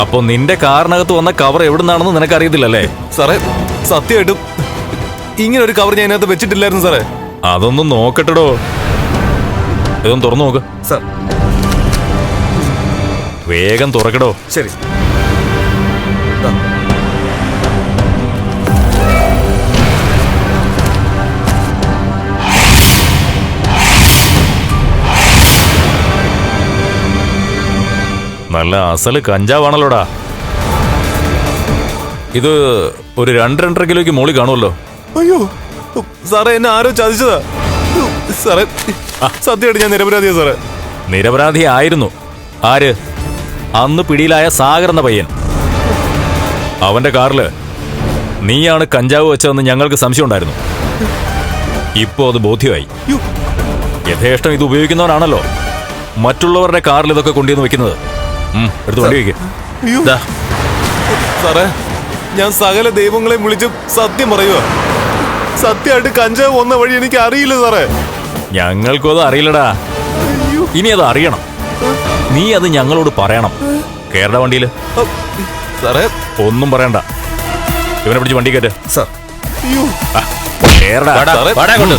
അപ്പൊ നിന്റെ കാറിനകത്ത് വന്ന കവർ എവിടുന്നാണെന്ന് നിനക്കറിയത്തില്ലല്ലേ? സാറേ സത്യമായിട്ടും ഇങ്ങനെ ഒരു കവർ ഞാൻ അതിനകത്ത് വെച്ചിട്ടില്ലായിരുന്നു സാറേ. അതൊന്നും നോക്കട്ടെടോ. ഇതൊന്ന് തുറന്നു നോക്ക്. സാർ. വേഗം തുറക്കടോ. ശരി. നല്ല അസൽ കഞ്ചാവാണല്ലോടാ. ഇത് ഒരു രണ്ട് രണ്ടര കിലോയ്ക്ക് മോളി കാണുമല്ലോ. അയ്യോ സാറേ എന്നെ ആരോ ചതിച്ചതാ. സാറേ സത്യമായിട്ട് ഞാൻ നിരപരാധിയാ സാറേ. നിരപരാധി ആയിരുന്നു. ആര്? അന്ന് പിടിയിലായ സാഗർ എന്ന പയ്യൻ. അവന്റെ കാറിൽ നീയാണ് കഞ്ചാവ് വെച്ചതെന്ന് ഞങ്ങൾക്ക് സംശയം ഉണ്ടായിരുന്നു. ഇപ്പോ അത് ബോധ്യമായി. യഥേഷ്ടം ഇത് ഉപയോഗിക്കുന്നവനാണല്ലോ. മറ്റുള്ളവരുടെ കാറിൽ ഇതൊക്കെ കൊണ്ടുവന്ന് വെക്കുന്നത്. എടുത്ത് വണ്ടി വയ്ക്ക് സാറേ ഞാൻ സകല ദൈവങ്ങളെ വിളിച്ച് സത്യം പറയുക സത്യമായിട്ട് കഞ്ചാവ് വന്ന വഴി എനിക്ക് അറിയില്ല സാറേ. ഞങ്ങൾക്കും അത് അറിയില്ലടാ. ഇനി അത് അറിയണം. നീ അത് ഞങ്ങളോട് പറയണം. കേരള വണ്ടിയിൽ. സാറേ. ഒന്നും പറയണ്ട. ഇവനെ പിടിച്ച് വണ്ടി കയറ്റ. സാർ. വാടാ അങ്ങോട്ട്,